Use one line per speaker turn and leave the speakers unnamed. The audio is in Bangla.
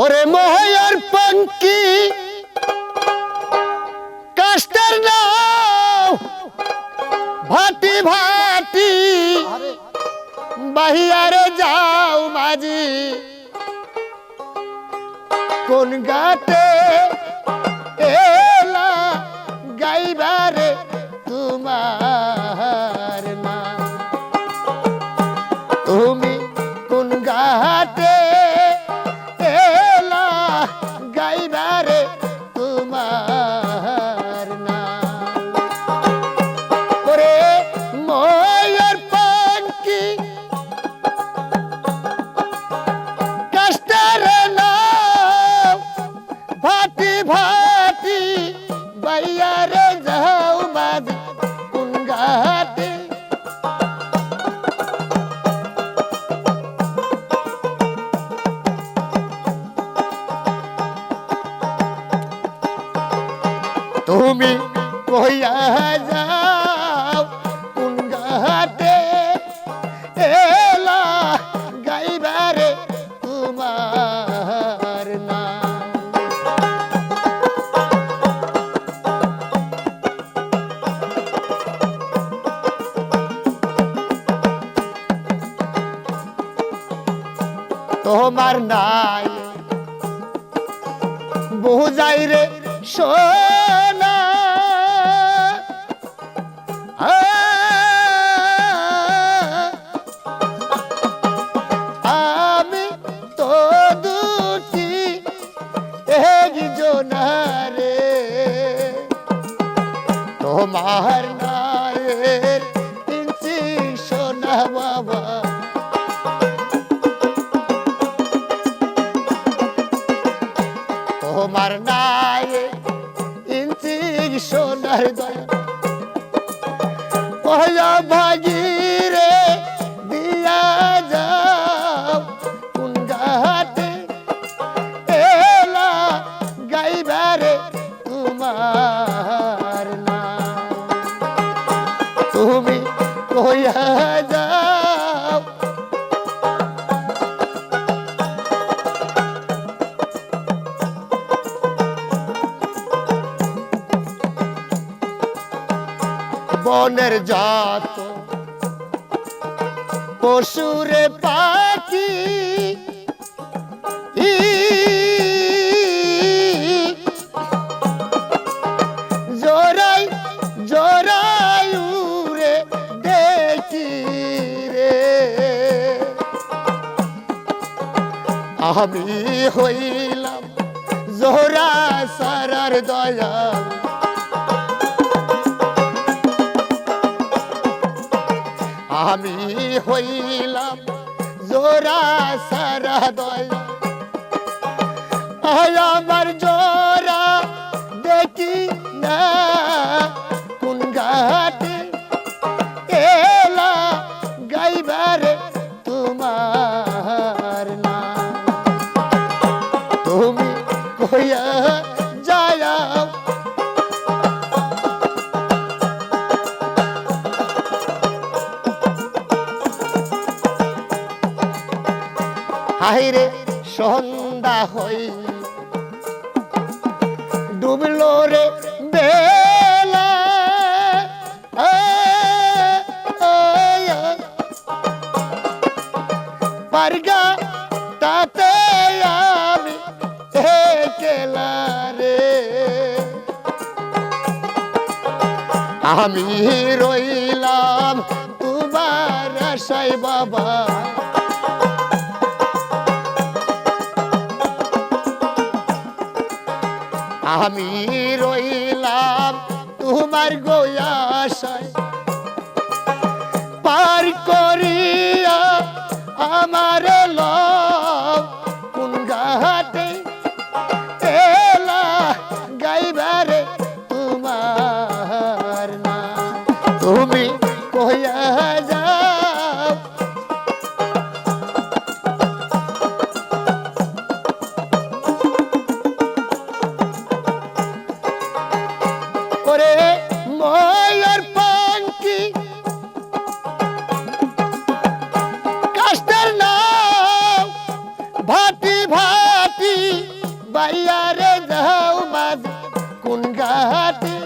ওরে মহয়ার পঙ্কি কাস্টার নাও ভাটি ভাটি বাহিয়ারে যাও মাঝি। কোন গাতে তুমি কইয়া যাও কোন ঘাটে এলা গাইবারে তোমার না তোমার নাই বুঝাই রে সোনা তোমার নায়ের ইঞ্চি সোনা বাবা। তোমার নায়ে ইঞ্চি সোনার দয়া। পয়লা বনের জাত পশুরে পাখি। আমি হইলাম জোহরা সারার দয়া। আমি হইলাম জোরা সারা দয়া। আমার জোরা হাইরে সন্ধ্যা হই। ডুবলো রে বেলা। পারগা, তাতে আমি একলা রে। আমি রইলাম তোমার আশায় বাবা। আমি রইলাম তোমার গোয়াশায় পার করিয়া আমার লব কোন ঘাটে এলা গাইবারে তোমার না তুমি কইয়া বাইয়ারে যাও বাজ কোন ঘাটে